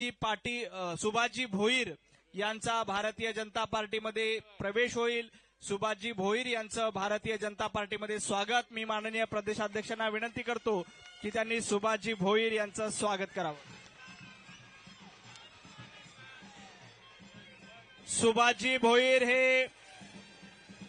पाटी सुभाजी भोईर यांचा भारतीय जनता पार्टीमध्ये प्रवेश होईल. सुभाजी भोईर यांचं भारतीय जनता पार्टीमध्ये स्वागत. मी माननीय प्रदेशाध्यक्षांना विनंती करतो की त्यांनी सुभाजी भोईर यांचं स्वागत करावं. सुभाजी भोईर हे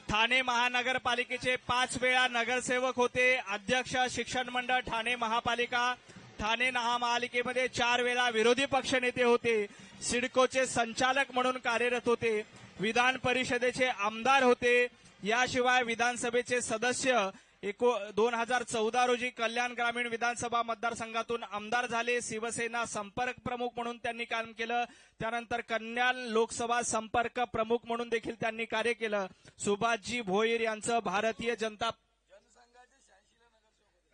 ठाणे महानगरपालिकेचे पाच वेळा नगरसेवक होते. अध्यक्ष शिक्षण मंडळ ठाणे महापालिका ठाणे महापालिकेमध्ये चार वेळा विरोधी पक्षनेते होते. सिडकोचे संचालक म्हणून कार्यरत होते. विधान परिषदेचे आमदार होते. याशिवाय विधानसभेचे सदस्य एको दोन हजार चौदा रोजी कल्याण ग्रामीण विधानसभा मतदारसंघातून आमदार झाले. शिवसेना संपर्क प्रमुख म्हणून त्यांनी काम केलं. त्यानंतर कल्याण लोकसभा संपर्क प्रमुख म्हणून देखील त्यांनी कार्य केलं. सुभाषजी भोईर यांचं भारतीय जनता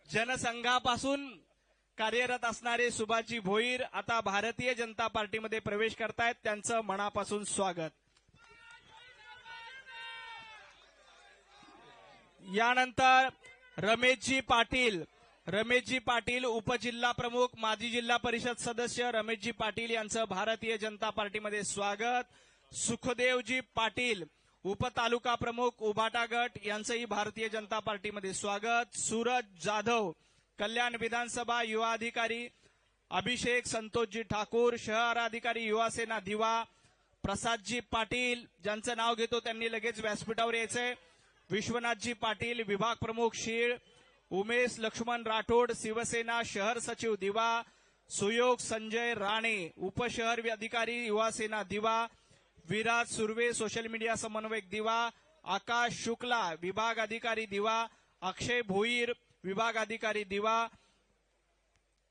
जनसंघापासून कार्यरत असणारे सुभाषजी भोईर आता भारतीय जनता पार्टीमध्ये प्रवेश करतायत. त्यांचं मनापासून स्वागत. यानंतर रमेशजी पाटील. रमेशजी पाटील उपजिल्हा प्रमुख माजी जिल्हा परिषद सदस्य रमेशजी पाटील यांचं भारतीय जनता पार्टीमध्ये स्वागत. सुखदेवजी पाटील उपतालुका प्रमुख उभाटा गट यांचंही भारतीय जनता पार्टीमध्ये स्वागत. सूरज जाधव कल्याण विधानसभा युवा अधिकारी अभिषेक संतोषजी ठाकूर शहर अधिकारी युवासेना दिवा प्रसादजी पाटील ज्यांचं नाव घेतो त्यांनी लगेच व्यासपीठावर यायचंय. विश्वनाथजी पाटील विभाग प्रमुख शीळ उमेश लक्ष्मण राठोड शिवसेना शहर सचिव दिवा सुयोग संजय राणे उपशहर अधिकारी युवासेना दिवा विराज सुर्वे सोशल मीडिया समन्वयक दिवा आकाश शुक्ला विभाग अधिकारी दिवा अक्षय भोईर विभाग अधिकारी दिवा.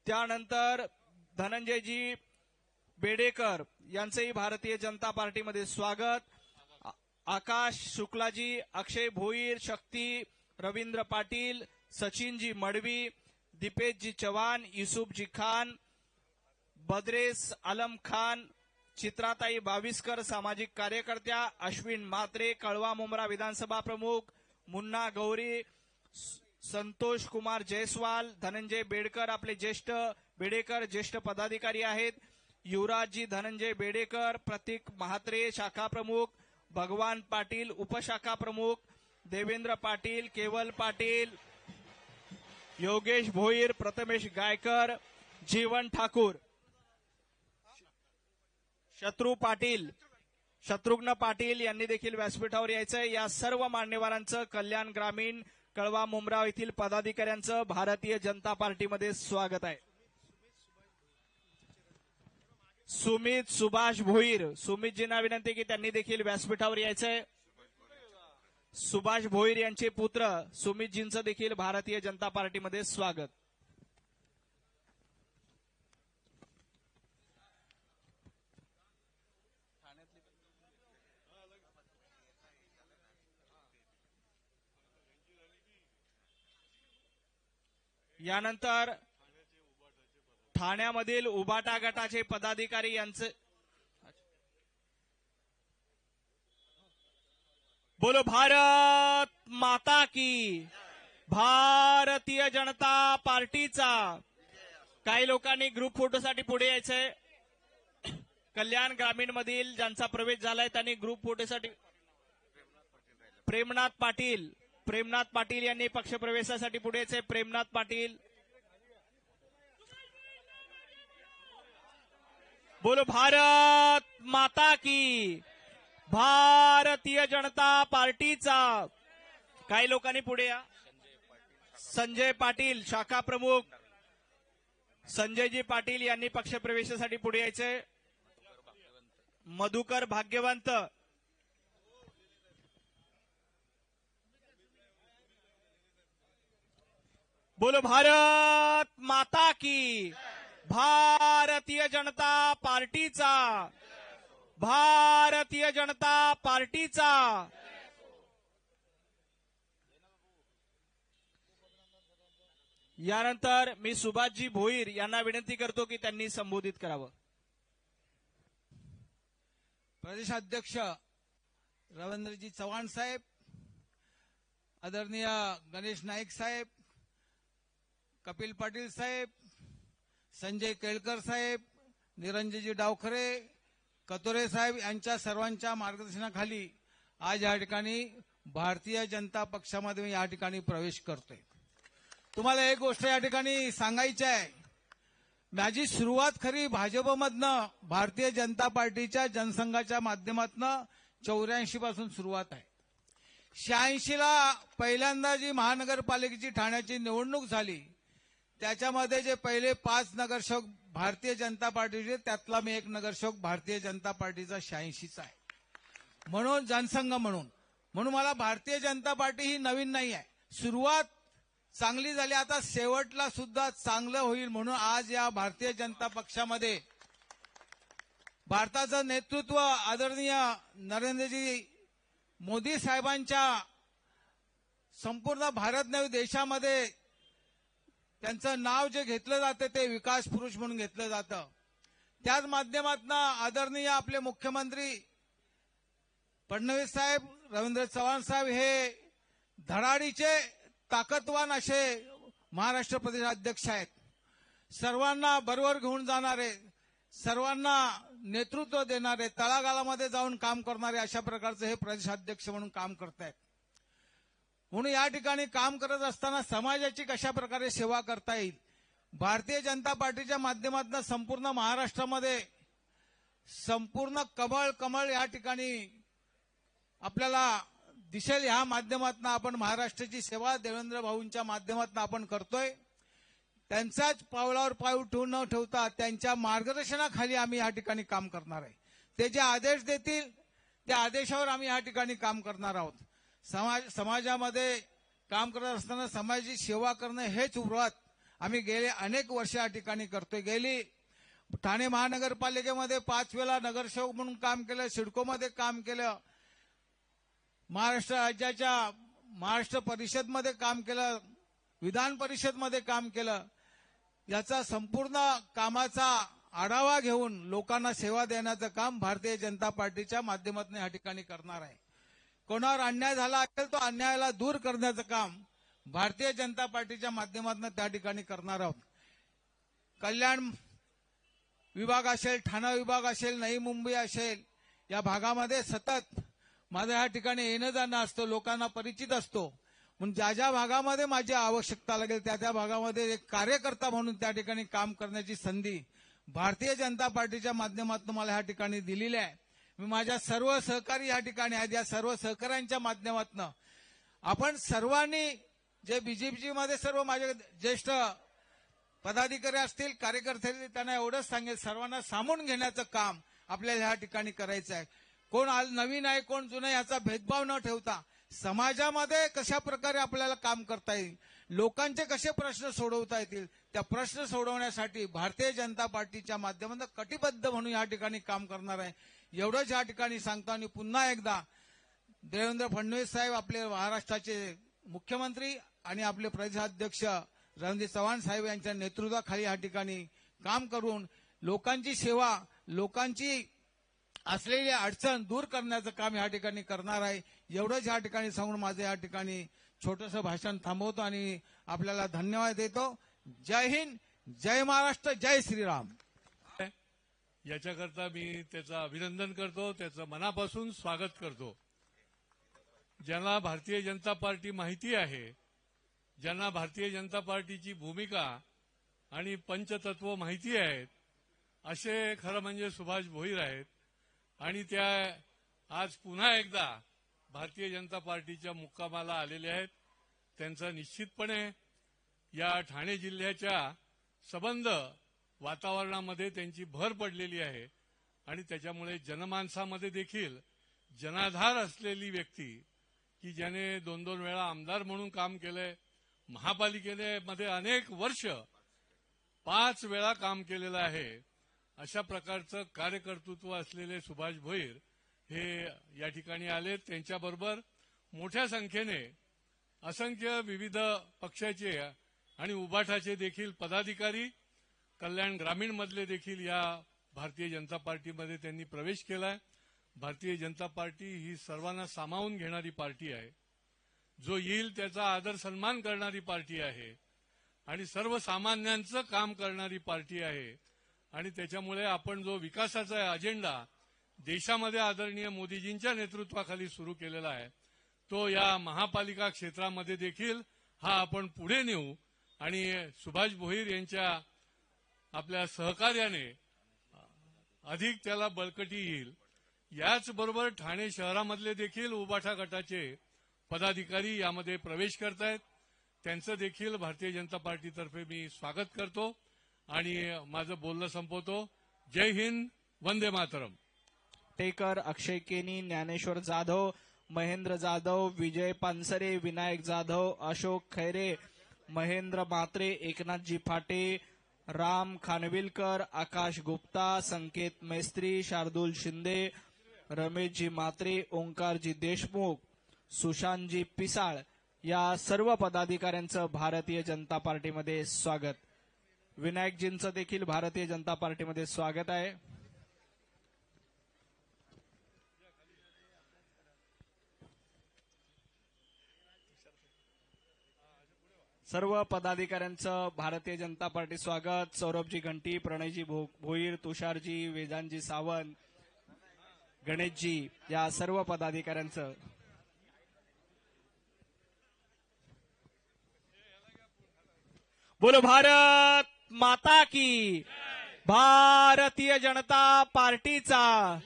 त्यानंतर धनंजयजी बेडेकर यांचंही भारतीय जनता पार्टीमध्ये स्वागत. आकाश शुक्लाजी अक्षय भोईर शक्ती रवींद्र पाटील सचिनजी मडवी दीपेशजी चव्हाण युसुफजी खान बद्रेस आलम खान चित्राताई बाविस्कर सामाजिक कार्यकर्त्या अश्विन म्हात्रे कळवा मुंब्रा विधानसभा प्रमुख मुन्ना गौरी संतोष कुमार जयस्वाल धनंजय बेडकर आपले ज्येष्ठ बेडेकर ज्येष्ठ पदाधिकारी आहेत. युवराजजी धनंजय बेडेकर प्रतीक म्हात्रे शाखा प्रमुख भगवान पाटील उपशाखा प्रमुख देवेंद्र पाटील केवल पाटील योगेश भोईर प्रथमेश गायकर जीवन ठाकूर. शत्रू पाटील शत्रुघ्न पाटील यांनी देखील व्यासपीठावर यायचंय. या सर्व मान्यवरांचं कल्याण ग्रामीण कळवा मुंब्राव येथील पदाधिकाऱ्यांचं भारतीय जनता पार्टीमध्ये स्वागत आहे. सुमित सुभाष भोईर सुमितजींना विनंती की त्यांनी देखील व्यासपीठावर यायचंय. सुभाष भोईर यांचे पुत्र सुमितजींचं देखील भारतीय जनता पार्टीमध्ये स्वागत. यानंतर ठाण्यामधील उबाटा गटाचे पदाधिकारी यांचे बोलो भारत माता की. भारतीय जनता पार्टीचा. काही लोकांनी ग्रुप फोटोसाठी पुढे यायचंय. कल्याण ग्रामीण मधील ज्यांचा प्रवेश झालाय त्यांनी ग्रुप फोटोसाठी प्रेमनाथ पाटील. प्रेमनाथ पाटील यांनी पक्षप्रवेशासाठी पुढे यायचंय प्रेमनाथ पाटील. बोलो भारत माता की. भारतीय जनता पार्टीचा. काही लोकांनी पुढे या. संजय पाटील शाखा प्रमुख. संजयजी पाटील यांनी पक्षप्रवेशासाठी पुढे यायचे. मधुकर भाग्यवंत. बोलो भारत माता की। भारतीय जनता पार्टीचा। भारतीय जनता पार्टीचा। यानंतर मी सुभाषजी भोईर यांना विनंती करतो की त्यांनी संबोधित करावं. प्रदेशाध्यक्ष रवींद्रजी चव्हाण साहेब आदरणीय गणेश नाईक साहेब कपिल पाटील साहेब संजय केळकर साहेब निरंजनजी डावखरे कतोरे साहेब यांच्या सर्वांच्या मार्गदर्शनाखाली आज या ठिकाणी भारतीय जनता पक्षामध्ये मी या ठिकाणी प्रवेश करतोय. तुम्हाला एक गोष्ट या ठिकाणी सांगायची आहे. माझी सुरुवात खरी भाजपमधनं भारतीय जनता पार्टीच्या जनसंघाच्या माध्यमातनं चौऱ्याऐंशी पासून सुरुवात आहे. शहाऐंशीला पहिल्यांदा जी महानगरपालिकेची ठाण्याची निवडणूक झाली त्याच्यामध्ये जे पहिले पाच नगरसेवक भारतीय जनता पार्टीचे त्यातला मी एक नगरसेवक भारतीय जनता पार्टीचा शहाऐंशीचा आहे. म्हणून जनसंघ म्हणून. म्हणून मला भारतीय जनता पार्टी ही नवीन नाही आहे. सुरुवात चांगली झाली आता शेवटला सुद्धा चांगलं होईल म्हणून आज या भारतीय जनता पक्षामध्ये भारताचं नेतृत्व आदरणीय नरेंद्रजी मोदी साहेबांच्या संपूर्ण भारत नवी देशामध्ये त्यांचं नाव जे घेतलं जातं ते विकास पुरुष म्हणून घेतलं जातं. त्याच माध्यमातून आदरणीय आपले मुख्यमंत्री फडणवीस साहेब रवींद्र चव्हाण साहेब हे धडाडीचे ताकदवान असे महाराष्ट्र प्रदेश अध्यक्ष आहेत. सर्वांना बरोबर घेऊन जाणारे सर्वांना नेतृत्व देणारे तळागाळामध्ये जाऊन काम करणारे अशा प्रकारचे हे प्रदेशाध्यक्ष म्हणून काम करतायत. म्हणून या ठिकाणी काम करत असताना समाजाची कशा प्रकारे सेवा करता येईल? भारतीय जनता पार्टीच्या माध्यमातून संपूर्ण महाराष्ट्रामध्ये संपूर्ण कमळ कमळ या ठिकाणी आपल्याला दिसेल. ह्या माध्यमातून आपण महाराष्ट्राची सेवा देवेंद्र भाऊंच्या माध्यमातून आपण करतोय. त्यांचाच पावलावर पाय ठेवून न ठेवता त्यांच्या मार्गदर्शनाखाली आम्ही या ठिकाणी काम करणार आहे. ते जे आदेश देतील त्या आदेशावर आम्ही या ठिकाणी काम करणार आहोत. समाज समाजामध्ये काम करत असताना समाजाची सेवा करणं हेच व्रत आम्ही गेले अनेक वर्ष या ठिकाणी करतोय. गेली ठाणे महानगरपालिकेमध्ये पाच वेळा नगरसेवक म्हणून काम केलं सिडकोमध्ये काम केलं महाराष्ट्र राज्याच्या महाराष्ट्र परिषदमध्ये काम केलं विधान परिषदमध्ये काम केलं. याचा संपूर्ण कामाचा आढावा घेऊन लोकांना सेवा देण्याचं काम भारतीय जनता पार्टीच्या माध्यमातून या ठिकाणी करणार आहे. कोणावर अन्याय झाला असेल तो अन्यायाला दूर करण्याचं काम भारतीय जनता पार्टीच्या माध्यमातून त्या ठिकाणी करणार आहोत. कल्याण विभाग असेल ठाणा विभाग असेल नवी मुंबई असेल या भागामध्ये सतत माझं या ठिकाणी येणं जाणं असतं लोकांना परिचित असतो. म्हणून ज्या ज्या भागामध्ये माझी आवश्यकता लागेल त्या त्या भागामध्ये एक कार्यकर्ता म्हणून त्या ठिकाणी काम करण्याची संधी भारतीय जनता पार्टीच्या माध्यमातून मला या ठिकाणी दिलेली आहे. मी माझ्या सर्व सहकारी या ठिकाणी आहेत या सर्व सहकाऱ्यांच्या माध्यमातून. आपण सर्वांनी जे बीजेपीमध्ये सर्व माझे ज्येष्ठ पदाधिकारी असतील कार्यकर्ते त्यांना एवढंच सांगेल सर्वांना सामून घेण्याचं काम आपल्याला ह्या ठिकाणी करायचं आहे. कोण आज नवीन आहे कोण जुनं याचा भेदभाव न ठेवता समाजामध्ये कशा प्रकारे आपल्याला काम करता येईल लोकांचे कसे प्रश्न सोडवता येतील त्या प्रश्न सोडवण्यासाठी भारतीय जनता पार्टीच्या माध्यमातून कटिबद्ध म्हणून या ठिकाणी काम करणार आहे. एवढंच या ठिकाणी सांगतो आणि पुन्हा एकदा देवेंद्र फडणवीस साहेब आपले महाराष्ट्राचे मुख्यमंत्री आणि आपले प्रदेशाध्यक्ष रणजित चव्हाण साहेब यांच्या नेतृत्वाखाली या ठिकाणी काम करून लोकांची सेवा लोकांची असलेली अडचण दूर करण्याचं काम या ठिकाणी करणार आहे. एवढंच या ठिकाणी सांगून माझं या ठिकाणी छोटंसं भाषण थांबवतो आणि आपल्याला धन्यवाद देतो. जय हिंद जय महाराष्ट्र जय श्रीराम. याच्याकरता मी त्याचं अभिनंदन करतो त्याचं मनापासून स्वागत करतो. ज्यांना भारतीय जनता पार्टी माहिती आहे ज्यांना भारतीय जनता पार्टीची भूमिका आणि पंचतत्व माहिती आहेत असे खरं म्हणजे सुभाष भोईर आहेत. आणि त्या आज पुन्हा एकदा भारतीय जनता पार्टीच्या मुक्कामाला आलेले आहेत. त्यांचा निश्चितपणे या ठाणे जिल्ह्याच्या सबंध वातावरणामध्ये त्यांची भर पडलेली आहे आणि त्याच्यामुळे जनमानसामध्ये देखील जनाधार असलेली व्यक्ती की ज्याने दोन दोन वेळा आमदार म्हणून काम केलंय महापालिकेमध्ये अनेक वर्ष पाच वेळा काम केलेलं आहे अशा प्रकारचं कार्यकर्तृत्व असलेले सुभाष भोईर हे या ठिकाणी आले त्यांच्याबरोबर मोठ्या संख्येने असंख्य विविध पक्षाचे आणि उबाठाचे देखील पदाधिकारी कल्याण ग्रामीण मधले देखील या भारतीय जनता पार्टीमध्ये त्यांनी प्रवेश केलाय. भारतीय जनता पार्टी ही सर्वांना सामावून घेणारी पार्टी आहे. जो येईल त्याचा आदर सन्मान करणारी पार्टी आहे. आणि सर्वसामान्यांचं काम करणारी पार्टी आहे. आणि त्याच्यामुळे आपण जो विकासाचा अजेंडा देशामध्ये आदरणीय मोदीजींच्या नेतृत्वाखाली सुरू केलेला आहे तो या महापालिका क्षेत्रामध्ये देखील हा आपण पुढे नेऊ. आणि सुभाष भोईर यांच्या आपल्या सहकार्याने अधिक त्याला बळकटी येईल. याचबरोबर ठाणे शहरामधले देखील उबाठा गटाचे पदाधिकारी यामध्ये प्रवेश करतायत. त्यांचं देखील भारतीय जनता पार्टीतर्फे मी स्वागत करतो आणि माझं बोलणं संपवतो. जय हिंद वंदे मातरम. टेकर अक्षय केनी ज्ञानेश्वर जाधव महेंद्र जाधव विजय पानसरे विनायक जाधव अशोक खैरे महेंद्र मात्रे एकनाथजी फाटे राम खानविलकर आकाश गुप्ता संकेत मेस्त्री शार्दूल शिंदे रमेशजी मात्रे ओंकारजी देशमुख सुशांतजी पिसाळ या सर्व पदाधिकाऱ्यांचं भारतीय जनता पार्टीमध्ये स्वागत. विनायकजींचं देखील भारतीय जनता पार्टीमध्ये स्वागत आहे. सर्व पदाधिकाऱ्यांचं भारतीय जनता पार्टी स्वागत. सौरभजी घंटी प्रणयजी भो- भोईर तुषारजी वेदांजी सावंत गणेशजी या सर्व पदाधिकाऱ्यांचं. बोलो भारत माता की. भारतीय जनता पार्टीचा.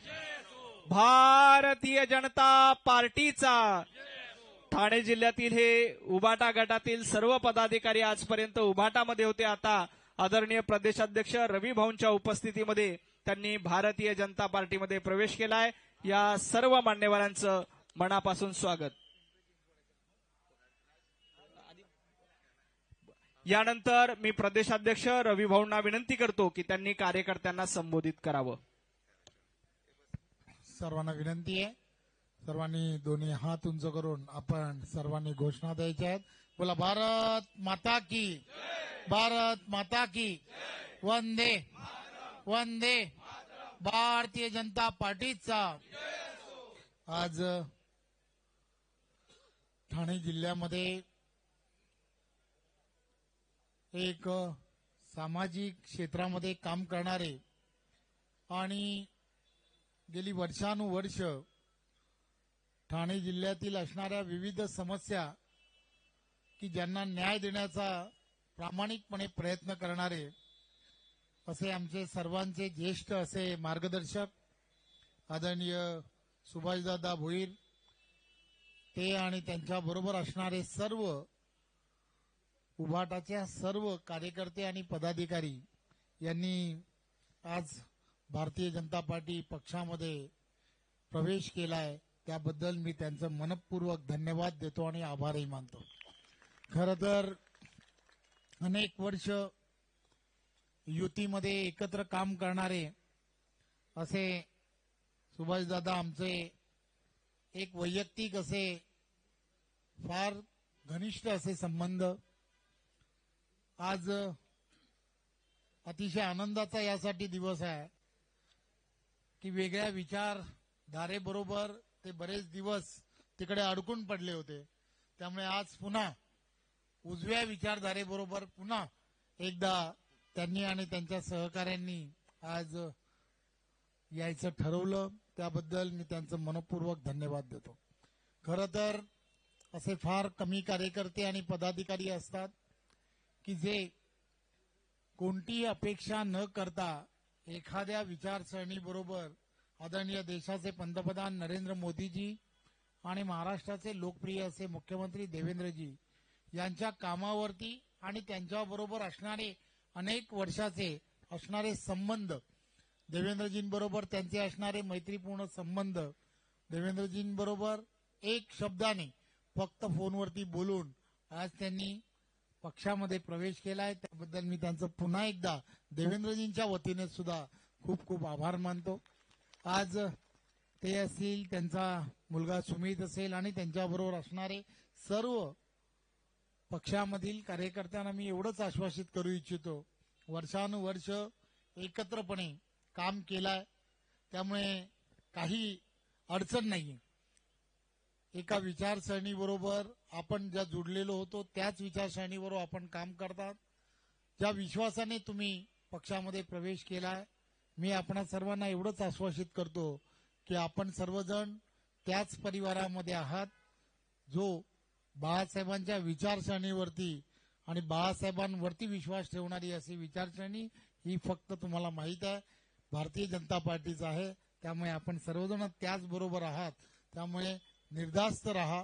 भारतीय जनता पार्टीचा. ठाणे जिल्ह्यातील हे उबाटा गटातील सर्व पदाधिकारी आजपर्यंत उबाटामध्ये होते. आता आदरणीय प्रदेशाध्यक्ष रवी भाऊंच्या उपस्थितीमध्ये त्यांनी भारतीय जनता पार्टीमध्ये प्रवेश केलाय. या सर्व मान्यवरांचं मनापासून स्वागत. यानंतर मी प्रदेशाध्यक्ष रवी भाऊंना विनंती करतो की त्यांनी कार्यकर्त्यांना संबोधित करावं. सर्वांना विनंती आहे. सर्वांनी दोन्ही हात उंच करून आपण सर्वांनी घोषणा द्यायच्या आहेत. बोला भारत माता की भारत माता की वंदे वंदे भारतीय जनता पार्टीचा. आज ठाणे जिल्ह्यामध्ये एक सामाजिक क्षेत्रामध्ये काम करणारे आणि गेली वर्षानुवर्ष ठाणे जिल्ह्यातील असणाऱ्या विविध समस्या की ज्यांना न्याय देण्याचा प्रामाणिकपणे प्रयत्न करणारे असे आमचे सर्वांचे ज्येष्ठ असे मार्गदर्शक आदरणीय सुभाषदादा भोईर ते आणि त्यांच्या बरोबर असणारे सर्व उभाटाच्या सर्व कार्यकर्ते आणि पदाधिकारी यांनी आज भारतीय जनता पार्टी पक्षामध्ये प्रवेश केलाय. त्याबद्दल मी त्यांचं मनपूर्वक धन्यवाद देतो आणि आभारही मानतो. खर तर अनेक वर्ष युतीमध्ये एकत्र काम करणारे असे सुभाषदादा आमचे एक वैयक्तिक असे फार घनिष्ठ असे संबंध. आज अतिशय आनंदाचा यासाठी दिवस आहे की वेगळ्या विचारधारेबरोबर ते बरेच दिवस तिकडे अडकून पडले होते. त्यामुळे आज पुन्हा उजव्या विचारधारेबरोबर पुन्हा एकदा त्यांनी आणि त्यांच्या सहकाऱ्यांनी आज यायचं ठरवलं. त्याबद्दल मी त्यांचं मनपूर्वक धन्यवाद देतो. खरं तर असे फार कमी कार्यकर्ते आणि पदाधिकारी असतात की जे कोणतीही अपेक्षा न करता एखाद्या विचारसरणीबरोबर आदरणीय देशाचे पंतप्रधान नरेंद्र मोदीजी आणि महाराष्ट्राचे लोकप्रिय असे मुख्यमंत्री देवेंद्रजी यांच्या कामावरती आणि त्यांच्याबरोबर असणारे अनेक वर्षाचे असणारे संबंध देवेंद्रजींबरोबर त्यांचे असणारे मैत्रीपूर्ण संबंध देवेंद्रजींबरोबर एक शब्दाने फक्त फोनवरती बोलून आज त्यांनी पक्षामध्ये प्रवेश केलाय. त्याबद्दल मी त्यांचं पुन्हा एकदा देवेंद्रजींच्या वतीने सुद्धा खूप खूप आभार मानतो. आज ते असतील त्यांचा मुलगा सुमित असेल आणि त्यांच्याबरोबर असणारे सर्व पक्षामधील कार्यकर्त्यांना मी एवढंच आश्वासित करू इच्छितो. वर्षानुवर्ष एकत्रपणे काम केलाय. त्यामुळे काही अडचण नाही एका विचारसरणीबरोबर आपण ज्या जुडलेलो होतो त्याच विचारसरणीबरोबर आपण काम करतात. ज्या विश्वासाने तुम्ही पक्षामध्ये प्रवेश केलाय मी आपणा सर्वांना एवढंच आश्वासित करतो की आपण सर्वजण त्याच परिवारामध्ये आहात जो बाळासाहेबांच्या विचारसरणीवरती आणि बाळासाहेबांवरती विश्वास ठेवणारी अशी विचारसरणी ही फक्त तुम्हाला माहीत आहे. भारतीय जनता पार्टीचं आहे. त्यामुळे आपण सर्वजण त्याचबरोबर आहात. त्यामुळे निर्धास्त राहा.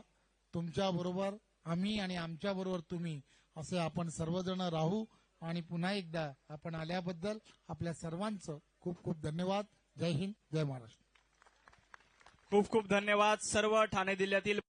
तुमच्याबरोबर आम्ही आणि आमच्याबरोबर तुम्ही असे आपण सर्वजण राहू आणि पुन्हा एकदा आपण आल्याबद्दल आपल्या सर्वांचं खूप खूप धन्यवाद. जय हिंद जय महाराष्ट्र. खूप खूप धन्यवाद सर्व ठाणे जिल्ह्यातील